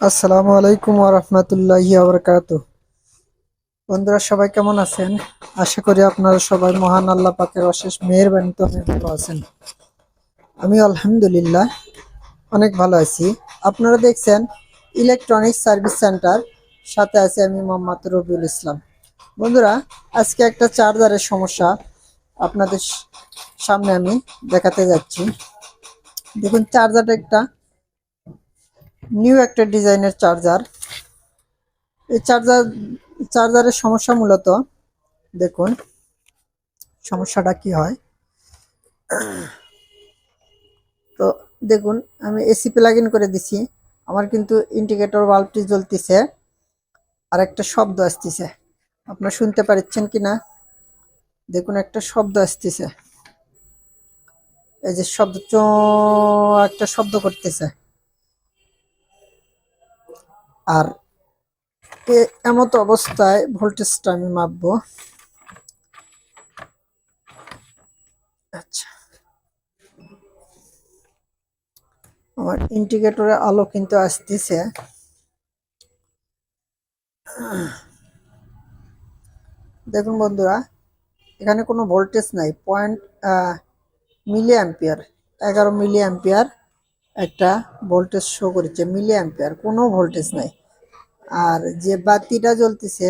আসসালামু আলাইকুম ওরহমতুল্লাহি আবরকাত বন্ধুরা, সবাই কেমন আছেন? আশা করি আপনারা সবাই মহান আল্লাহ পাকের অশেষ মেহেরবানিতে অনেক ভালো আছেন। আমি আলহামদুলিল্লাহ অনেক ভালো আছি। আপনারা দেখছেন ইলেকট্রনিক সার্ভিস সেন্টার, সাথে আছে আমি মোহাম্মদ রবিউল ইসলাম। বন্ধুরা, আজকে একটা চার্জারের সমস্যা আপনাদের সামনে আমি দেখাতে যাচ্ছি। দেখুন, চার্জারটা একটা নিউ একটা ডিজাইনের চার্জার। এই চার্জার, চার্জারের সমস্যা মূলত, দেখুন, সমস্যাটা কি হয়। তো দেখুন, আমি এসি প্লাগ ইন করে দিছি। আমার কিন্তু ইন্ডিকেটর বাল্বটি জ্বলতেছে আর একটা শব্দ আসতেছে। আপনারা শুনতে পারছেন কি না দেখুন, একটা শব্দ আসতেছে। এই যে শব্দ একটা শব্দ করতেছে। আর এমত অবস্থায় ভোল্টেজটা আমি মাপবো। আচ্ছা। আমার ইন্ডিকেটরে আলো কিন্তু আসতেছে। দেখুন বন্ধুরা, এখানে কোনো ভোল্টেজ নাই, পয়েন্ট মিলি অ্যাম্পিয়ার এগারো মিলি অ্যাম্পিয়ার একটা ভোল্টেজ শো করেছে মিলি অ্যাম্পিয়ার কোনো ভোল্টেজ নাই। আর যে বাতিটা জ্বলতেছে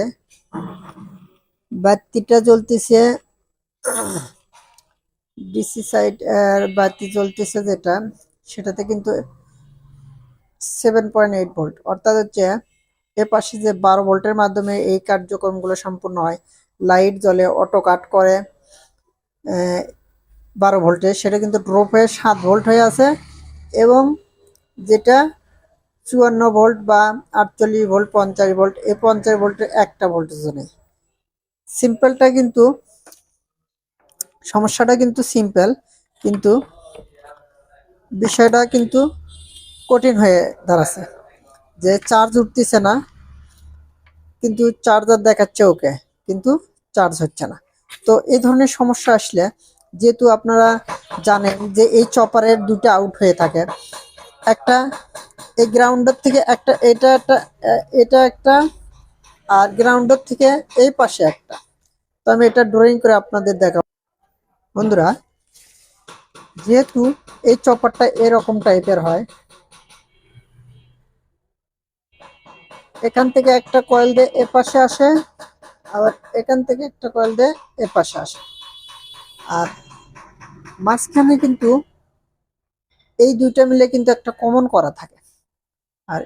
বাতিটা জ্বলতেছে ডিসি সাইড বাতি জ্বলতেছে যেটা, সেটাতে কিন্তু সেভেন পয়েন্ট এইট ভোল্ট অর্থাৎ হচ্ছে এ পাশে যে বারো ভোল্টের মাধ্যমে এই কার্যক্রমগুলো সম্পূর্ণ হয়। লাইট জ্বলে অটো কাট করে বারো ভোল্টে সেটা কিন্তু ড্রপ সাত ভোল্ট হয়ে আছে। এবং যেটা চুয়ান্ন ভোল্ট বা আটচল্লিশ ভোল্ট, পঞ্চাশ ভোল্ট, এই পঞ্চাশ ভোল্টের একটা ভোল্টেজও নেই। সিম্পলটা কিন্তু, সমস্যাটা কিন্তু সিম্পল কিন্তু বিষয়টা কিন্তু কঠিন হয়ে দাঁড়াচ্ছে। যে চার্জ উঠতেছে না, কিন্তু চার্জার দেখাচ্ছে ওকে, কিন্তু চার্জ হচ্ছে না। তো এই ধরনের সমস্যা আসলে যেহেতু আপনারা জানেন যে এই চপারের দুটো আউট হয়ে থাকে। একটা এই গ্রাউন্ডার থেকে একটা, এটা একটা এটা একটা আর গ্রাউন্ডার থেকে এই পাশে একটা। তো আমি এটা ড্রয়িং করে আপনাদের দেখাবো। বন্ধুরা, যেহেতু এই চপারটা এরকম টাইপের হয়, এখান থেকে একটা কয়েল দিয়ে এ পাশে আসে, আবার এখান থেকে একটা কয়েল দিয়ে এ পাশে আসে। আর মাঝখানে কিন্তু এই দুইটা মিলে কিন্তু একটা কমন করা থাকে। আর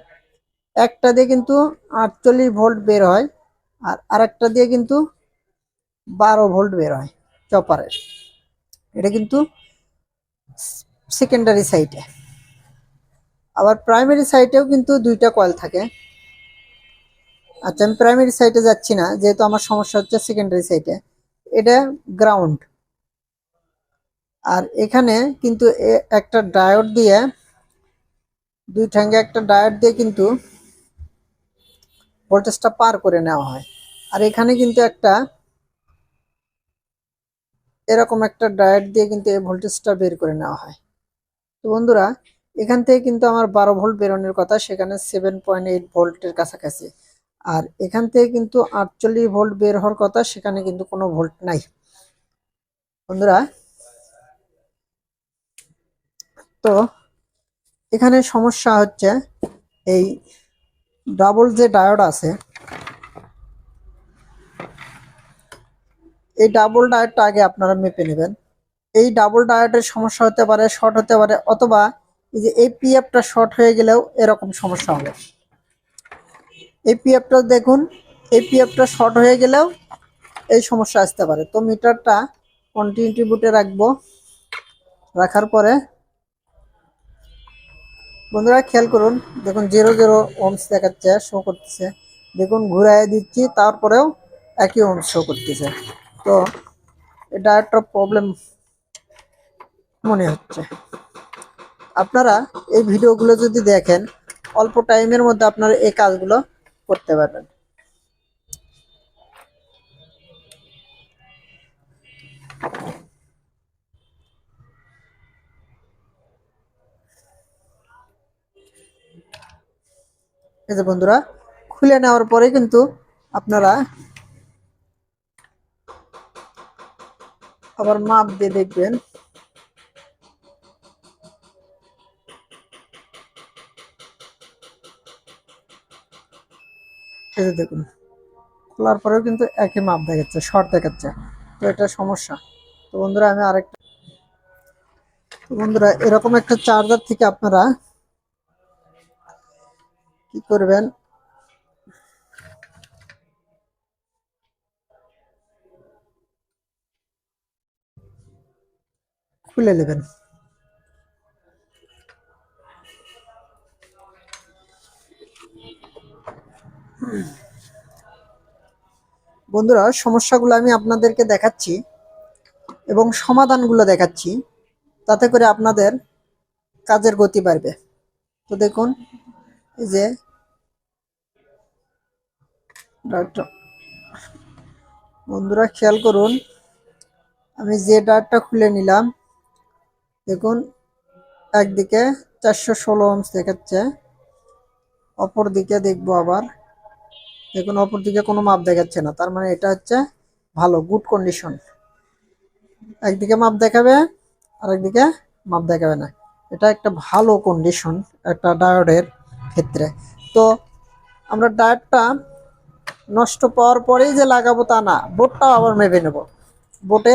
একটা দিয়ে কিন্তু আটচল্লিশ ভোল্ট বের হয়, আর আরেকটা দিয়ে কিন্তু বারো ভোল্ট বের হয় চপারের এটা কিন্তু সেকেন্ডারি সাইটে আবার প্রাইমারি সাইটেও কিন্তু দুইটা কয়েল থাকে। আচ্ছা আমি প্রাইমারি সাইটে যাচ্ছি না, যেহেতু আমার সমস্যা হচ্ছে সেকেন্ডারি সাইটে এটা গ্রাউন্ড আর এখানে কিন্তু একটা ডায়োড দিয়ে, দুই ঠ্যাঙ্গে একটা ডায়োড দিয়ে কিন্তু ভোল্টেজটা পার করে নেওয়া হয়। আর এখানে কিন্তু একটা এরকম একটা ডায়োড দিয়ে কিন্তু এই ভোল্টেজটা বের করে নেওয়া হয়। তো বন্ধুরা, এখান থেকে কিন্তু আমার বারো ভোল্ট বেরোনোর কথা, সেখানে সেভেন পয়েন্ট এইট ভোল্টের কাছাকাছি। আর এখান থেকে কিন্তু আটচল্লিশ ভোল্ট বের হওয়ার কথা, সেখানে কিন্তু কোনো ভোল্ট নাই। বন্ধুরা তো এখানে সমস্যা হচ্ছে এই ডাবল যে ডায়োড আছে, এই ডাবল ডায়োডটা আগে আপনারা মেপে নেবেন। এই ডাবল ডায়োডের সমস্যা হতে পারে শর্ট হতে পারে, অথবা এই যে এই পিএফটা শর্ট হয়ে গেলেও এরকম সমস্যা হবে। এই পিএফটা দেখুন এই পিএফটা শর্ট হয়ে গেলেও এই সমস্যা আসতে পারে। তো মিটারটা কন্টিনিউটি বুটে রাখব। রাখার পরে বন্ধুরা, খেয়াল করুন, দেখুন জিরো জিরো ওমস দেখাচ্ছে শো করতেছে। দেখুন ঘুরাই দিচ্ছি, তারপরেও একই ওমস শো করতেছে। তো এটা একটা প্রবলেম মনে হচ্ছে। আপনারা এই ভিডিওগুলো যদি দেখেন, অল্প টাইমের মধ্যে আপনারা এই কাজগুলো করতে পারবেন। এই যে বন্ধুরা, খুলে নেওয়ার পরে কিন্তু আপনারা আবার মাপ দিয়ে দেখবেন। দেখুন, খোলার পরেও কিন্তু একই মাপ দেখাচ্ছে, শর্ট দেখাচ্ছে। তো এটা সমস্যা। তো বন্ধুরা, আমি আরেকটা বন্ধুরা, এরকম একটা চার্জার থেকে আপনারা কি করবেন? খুলে নেবেন। বন্ধুরা, সমস্যাগুলো আমি আপনাদেরকে দেখাচ্ছি এবং সমাধানগুলো দেখাচ্ছি, তাতে করে আপনাদের কাজের গতি বাড়বে। তো দেখুন এই যে বন্ধুরা খেয়াল করুন, আমি যে ডাটটা খুলে নিলাম, দেখুন, একদিকে চারশো ষোলো ওমস দেখাচ্ছে অপর দিকে দেখব আবার, দেখুন অপর দিকে কোনো মাপ দেখাচ্ছে না, তার মানে এটা হচ্ছে ভালো, গুড কন্ডিশন। একদিকে মাপ দেখাবে আর একদিকে মাপ দেখাবে না। এটা একটা ভালো কন্ডিশন, একটা ডায়োডের। ক্ষেত্রে। তো আমরা ডায়োডটা নষ্ট পাওয়ার পরেই যে লাগাবো তা না বোর্ডটাও আবার মেপে নেব। বোটে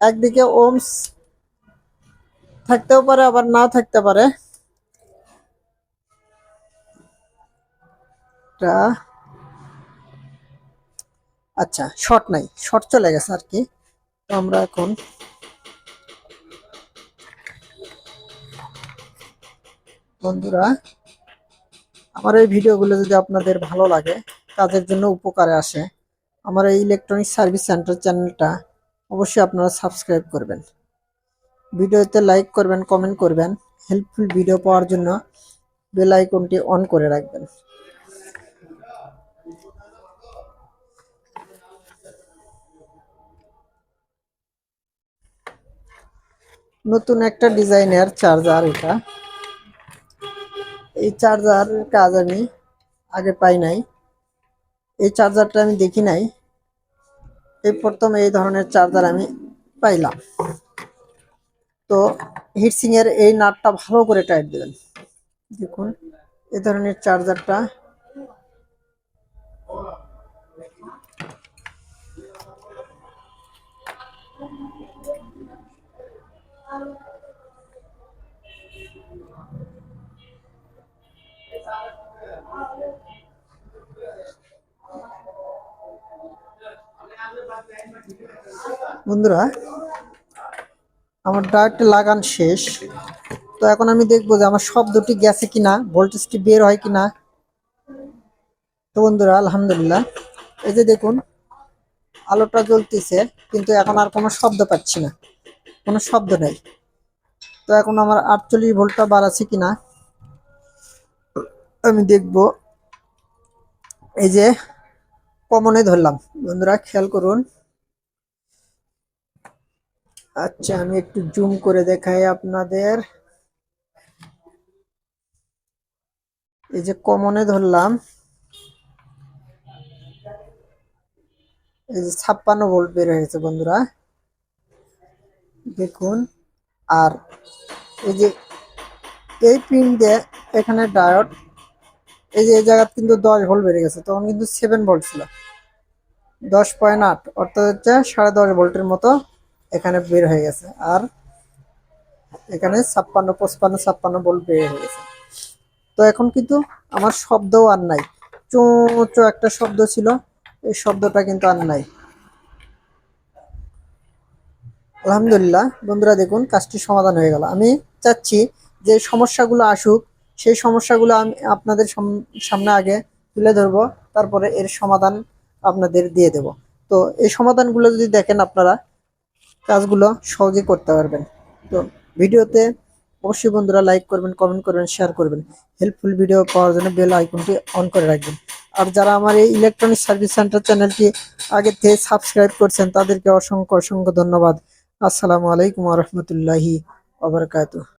একদিকে ওমস থাকতেও পারে, আবার না থাকতে পারে। আচ্ছা শর্ট নাই শর্ট চলে গেছে আর কি। তো আমরা এখন বন্ধুরা, আমার এই ভিডিওগুলো যদি আপনাদের ভালো লাগে, কাজের জন্য উপকারে আসে, আমার এই ইলেকট্রনিক সার্ভিস সেন্টার চ্যানেলটা অবশ্যই আপনারা সাবস্ক্রাইব করবেন। ভিডিওতে লাইক করবেন কমেন্ট করবেন হেল্পফুল ভিডিও পাওয়ার জন্য বেল আইকনটি অন করে রাখবেন। নতুন একটা ডিজাইনের চার্জার এটা। এই চার্জার কাজ আমি আগে পাই নাই। এই চার্জারটা আমি দেখি নাই। এই প্রথম এই ধরনের চার্জার আমি পাইলাম। তো হিটসিংয়ের এই নাটটা ভালো করে টাইট দেবেন। দেখুন, এই ধরনের চার্জারটা বন্ধুরা, আমার ডায়েট লাগান শেষ। তো এখন আমি দেখব যে আমার শব্দটি গেছে কিনা, ভোল্টেজটি বের হয় কিনা। তো বন্ধুরা, আলহামদুলিল্লাহ। এই যে দেখুন, আলোটা জ্বলতেছে, কিন্তু এখন আর কোনো শব্দ পাচ্ছি না। কোনো শব্দ নেই। তো এখন আমার আটচল্লিশ ভোল্টটা বাড়াচ্ছে কিনা, আমি দেখব। এই যে কমনে ধরলাম। বন্ধুরা, খেয়াল করুন। আচ্ছা আমি একটু জুম করে দেখাই আপনাদের। এই যে কমনে ধরলাম। এই যে ছাপ্পান্ন ভোল্ট বের হয়েছে বন্ধুরা। দেখুন, আর এই যে এই পিন দিয়ে এখানে ডায়োড এই যে এই জায়গা কিন্তু দশ ভোল্ট বেড়ে গেছে, তখন কিন্তু সেভেন ভোল্ট ছিল। দশ পয়েন্ট আট, অর্থাৎ হচ্ছে সাড়ে দশ ভোল্টের মতো এখানে বের হয়ে গেছে, আর এখানে ছাপ্পান্ন, পঁচপান্ন, ছাপ্পান্ন ভোল্ট বের হয়ে গেছে। তো এখন কিন্তু আমার শব্দও আর নাই। চো চো একটা শব্দ ছিল, এই শব্দটা কিন্তু আর নাই। আলহামদুলিল্লাহ, বন্ধুরা দেখুন কাজটি সমাধান হয়ে গেল। আমি চাচ্ছি যে সমস্যাগুলো আসুক সেই সমস্যাগুলো আমি আপনাদের সাম- সামনে আগে তুলে ধরবো, তারপরে এর সমাধান আপনাদের দিয়ে দেব। তো এই সমাধানগুলো যদি দেখেন আপনারা, কাজগুলো সহজেই করতে পারবেন। তো ভিডিওতে অবশ্যই বন্ধুরা লাইক করবেন, কমেন্ট করবেন, শেয়ার করবেন। হেল্পফুল ভিডিও পাওয়ার জন্য বেল আইকনটি অন করে রাখবেন। আর যারা আমার এই ইলেকট্রনিক সার্ভিস সেন্টার চ্যানেলটি আগে থেকে সাবস্ক্রাইব করছেন, তাদেরকে অসংখ্য অসংখ্য ধন্যবাদ। আসসালামু আলাইকুম রহমতুল্লাহি আবরকাত